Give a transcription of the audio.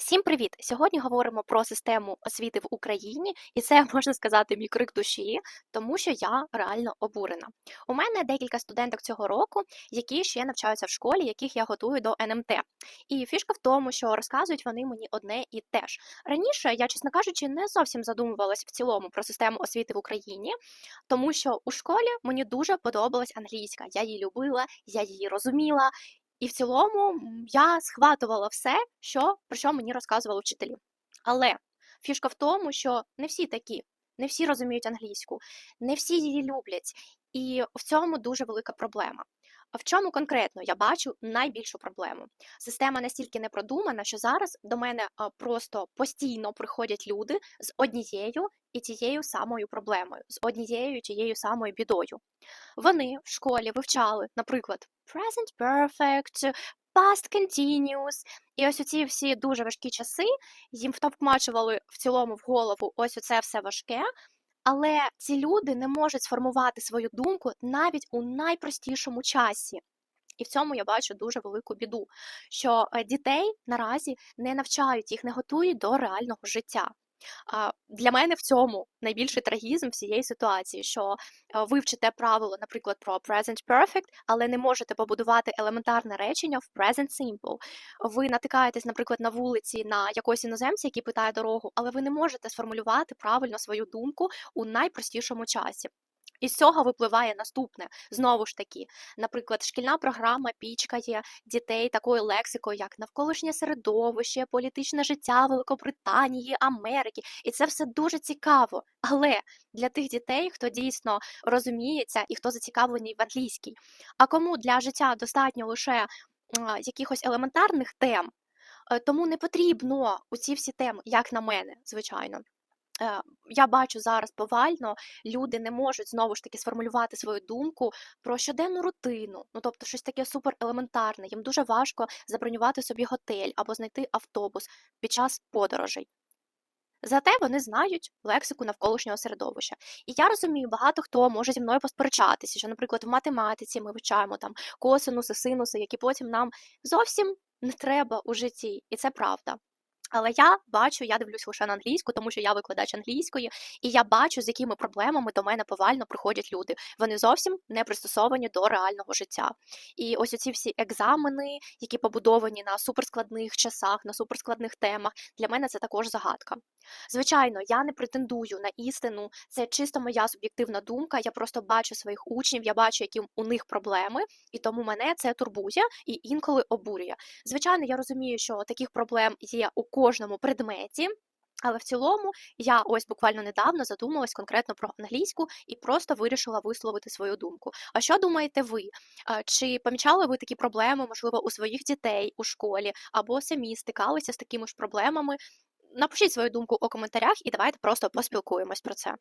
Всім привіт! Сьогодні говоримо про систему освіти в Україні, і це можна сказати мій крик душі, тому що я реально обурена. У мене декілька студенток цього року, які ще навчаються в школі, яких я готую до НМТ. І фішка в тому, що розказують вони мені одне і те ж. Раніше я, чесно кажучи, не зовсім задумувалась в цілому про систему освіти в Україні, тому що у школі мені дуже подобалась англійська. Я її любила, я її розуміла. І в цілому я схватувала все, що, про що мені розказували вчителі. Але фішка в тому, що не всі такі, не всі розуміють англійську, не всі її люблять. І в цьому дуже велика проблема. А в чому конкретно я бачу найбільшу проблему? Система настільки не продумана, що зараз до мене просто постійно приходять люди з однією і тією самою проблемою, з однією і тією самою бідою. Вони в школі вивчали, наприклад, present perfect, past continuous, і ось оці всі дуже важкі часи їм втовкмачували в цілому в голову ось оце все важке. Але ці люди не можуть сформувати свою думку навіть у найпростішому часі. І в цьому я бачу дуже велику біду, що е, дітей наразі не навчають, їх не готують до реального життя. Для мене в цьому найбільший трагізм всієї ситуації, що е, ви вчите правило, наприклад, про present perfect, але не можете побудувати елементарне речення в present simple. Ви натикаєтесь, наприклад, на вулиці на якогось іноземця, який питає дорогу, але ви не можете сформулювати правильно свою думку у найпростішому часі. І з цього випливає наступне знову ж таки, наприклад, шкільна програма пічкає дітей такою лексикою, як навколишнє середовище, політичне життя Великобританії, Америки, і це все дуже цікаво. Але для тих дітей, хто дійсно розуміється і хто зацікавлений в англійській, а кому для життя достатньо лише якихось елементарних тем, е, тому не потрібно у ці всі теми, як на мене, звичайно. Е, Я бачу зараз повально, люди не можуть знову ж таки сформулювати свою думку про щоденну рутину, ну тобто щось таке супер елементарне. Їм дуже важко забронювати собі готель або знайти автобус під час подорожей. Зате вони знають лексику навколишнього середовища. І я розумію, багато хто може зі мною посперечатися, що, наприклад, в математиці ми вивчаємо там косинуси, синуси, які потім нам зовсім не треба у житті, і це правда. Але я бачу, я дивлюсь лише на англійську, тому що я викладач англійської, і я бачу, з якими проблемами до мене повально приходять люди. Вони зовсім не пристосовані до реального життя. І ось оці всі екзамени, які побудовані на суперскладних часах, на суперскладних темах, для мене це також загадка. Звичайно, я не претендую на істину, це чисто моя суб'єктивна думка. Я просто бачу своїх учнів, я бачу, які у них проблеми, і тому мене це турбує і інколи обурює. Звичайно, я розумію, що таких проблем є у кожному предметі. Але в цілому я ось буквально недавно задумалась конкретно про англійську і просто вирішила висловити свою думку. А що думаєте ви? Чи помічали ви такі проблеми, можливо, у своїх дітей у школі або самі стикалися з такими ж проблемами? Напишіть свою думку у коментарях і давайте просто поспілкуємось про це.